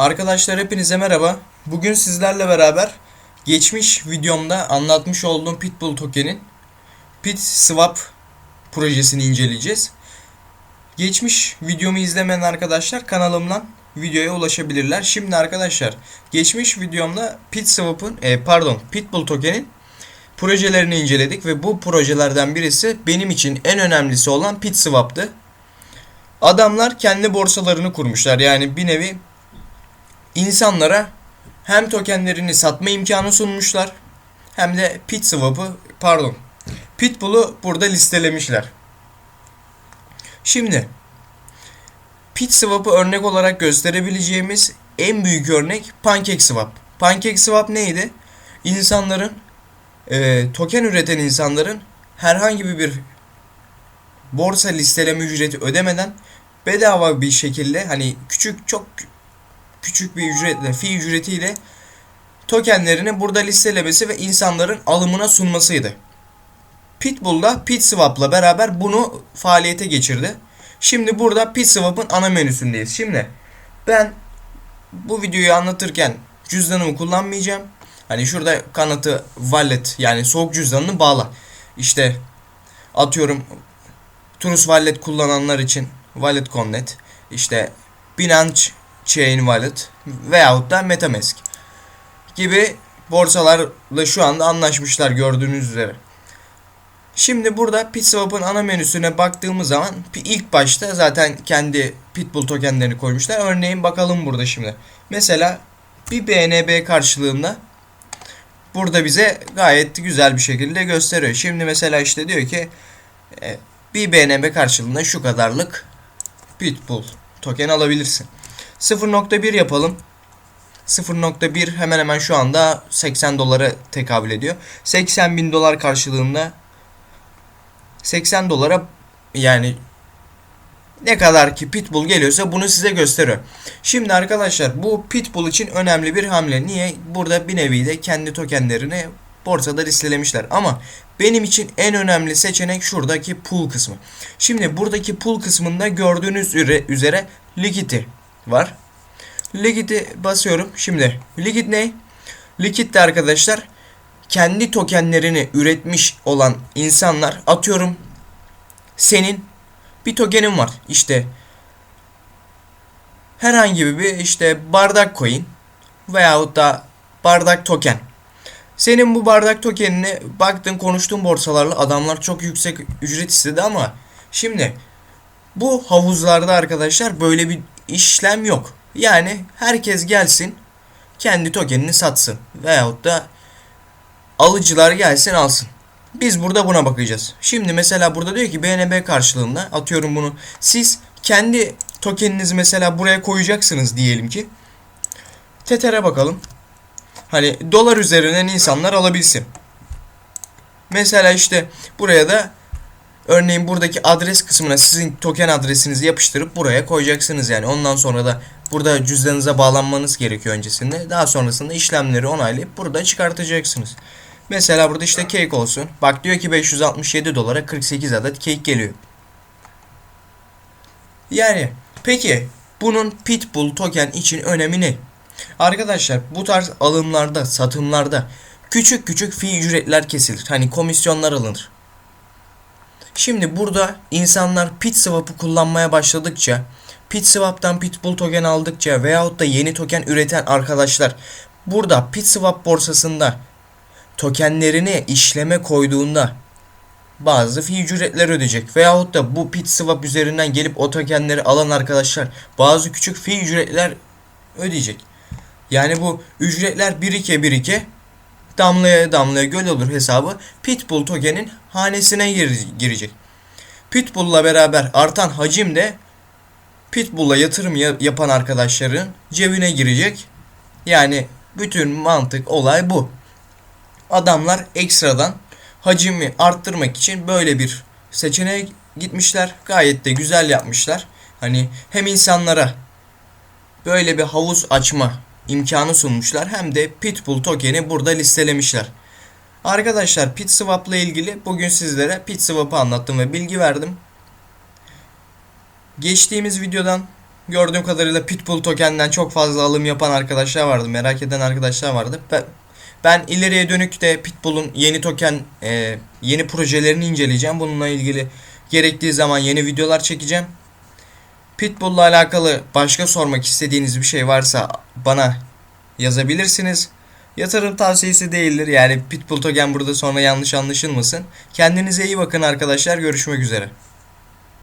Arkadaşlar hepinize merhaba. Bugün sizlerle beraber geçmiş videomda anlatmış olduğum Pitbull token'in Pit Swap projesini inceleyeceğiz. Geçmiş videomu izlemeyen arkadaşlar kanalımdan videoya ulaşabilirler. Şimdi arkadaşlar geçmiş videomda Pit Swap'ın e, pardon Pitbull token'in projelerini inceledik ve bu projelerden birisi benim için en önemlisi olan Pit Swap'tı. Adamlar kendi borsalarını kurmuşlar. Yani bir nevi insanlara hem tokenlerini satma imkanı sunmuşlar hem de pit swap'ı pardon Pitbull'u burada listelemişler. Şimdi pit swap'ı örnek olarak gösterebileceğimiz en büyük örnek PancakeSwap. PancakeSwap neydi? İnsanların e, token üreten insanların herhangi bir borsa listeleme ücreti ödemeden bedava bir şekilde hani küçük çok küçük bir ücretle, fi ücretiyle tokenlerini burada listelemesi ve insanların alımına sunmasıydı. Pitbull da PitSwap'la beraber bunu faaliyete geçirdi. Şimdi burada PitSwap'ın ana menüsündeyiz. Şimdi ben bu videoyu anlatırken cüzdanımı kullanmayacağım. Hani şurada kanıtı wallet yani soğuk cüzdanını bağla. İşte atıyorum Trust Wallet kullananlar için Wallet Connect, işte Binance Chain Wallet veyahut da Metamask gibi borsalarla şu anda anlaşmışlar gördüğünüz üzere. Şimdi burada PitSwap'ın ana menüsüne baktığımız zaman ilk başta zaten kendi Pitbull tokenlerini koymuşlar. Örneğin bakalım burada şimdi. Mesela bir BNB karşılığında burada bize gayet güzel bir şekilde gösteriyor. Şimdi mesela işte diyor ki e, bir BNB karşılığında şu kadarlık Pitbull token alabilirsin. 0.1 yapalım. 0.1 hemen hemen şu anda 80 dolara tekabül ediyor. 80 bin dolar karşılığında 80 dolara yani ne kadar ki Pitbull geliyorsa bunu size gösteriyor. Şimdi arkadaşlar bu Pitbull için önemli bir hamle. Niye? Burada bir nevi de kendi tokenlerini borsada listelemişler. Ama benim için en önemli seçenek şuradaki pool kısmı. Şimdi buradaki pool kısmında gördüğünüz üzere Liquidity var. Liquid'i basıyorum. Şimdi Liquid ne? Liquid de arkadaşlar kendi tokenlerini üretmiş olan insanlar atıyorum senin bir tokenin var. İşte herhangi bir işte bardak coin veyahut da bardak token. Senin bu bardak tokenini baktın konuştuğun borsalarla adamlar çok yüksek ücret istedi ama şimdi bu havuzlarda arkadaşlar böyle bir işlem yok. Yani herkes gelsin kendi tokenini satsın veyahut da alıcılar gelsin alsın. Biz burada buna bakacağız. Şimdi mesela burada diyor ki BNB karşılığında atıyorum bunu. Siz kendi tokeninizi mesela buraya koyacaksınız diyelim ki. Tether'e bakalım. Hani dolar üzerinden insanlar alabilsin. Mesela işte buraya da örneğin buradaki adres kısmına sizin token adresinizi yapıştırıp buraya koyacaksınız yani. Ondan sonra da burada cüzdanınıza bağlanmanız gerekiyor öncesinde. Daha sonrasında işlemleri onaylayıp burada çıkartacaksınız. Mesela burada işte cake olsun. Bak diyor ki 567 dolara 48 adet cake geliyor. Yani peki bunun Pitbull token için önemi ne? Arkadaşlar bu tarz alımlarda, satımlarda küçük küçük fi ücretler kesilir. Hani komisyonlar alınır. Şimdi burada insanlar PitSwap'ı kullanmaya başladıkça, PitSwap'tan Pitbull token aldıkça veyahut da yeni token üreten arkadaşlar burada PitSwap borsasında tokenlerini işleme koyduğunda bazı fi ücretler ödeyecek. Veyahut da bu PitSwap üzerinden gelip o tokenleri alan arkadaşlar bazı küçük fi ücretler ödeyecek. Yani bu ücretler birike birike damlaya damlaya göl olur hesabı Pitbull tokenin hanesine gir girecek. Pitbull'la beraber artan hacim de Pitbull'la yatırım yapan arkadaşların cebine girecek. Yani bütün mantık olay bu. Adamlar ekstradan hacimi arttırmak için böyle bir seçeneğe gitmişler. Gayet de güzel yapmışlar. Hani hem insanlara böyle bir havuz açma imkanı sunmuşlar hem de Pitbull tokeni burada listelemişler. Arkadaşlar PitSwap ile ilgili bugün sizlere PitSwap'ı anlattım ve bilgi verdim. Geçtiğimiz videodan gördüğüm kadarıyla Pitbull tokenden çok fazla alım yapan arkadaşlar vardı. Merak eden arkadaşlar vardı. Ben, ben ileriye dönük de Pitbull'un yeni token, e, yeni projelerini inceleyeceğim. Bununla ilgili gerektiği zaman yeni videolar çekeceğim. Pitbull'la alakalı başka sormak istediğiniz bir şey varsa bana yazabilirsiniz. Yatırım tavsiyesi değildir. Yani Pitbull token burada sonra yanlış anlaşılmasın. Kendinize iyi bakın arkadaşlar. Görüşmek üzere.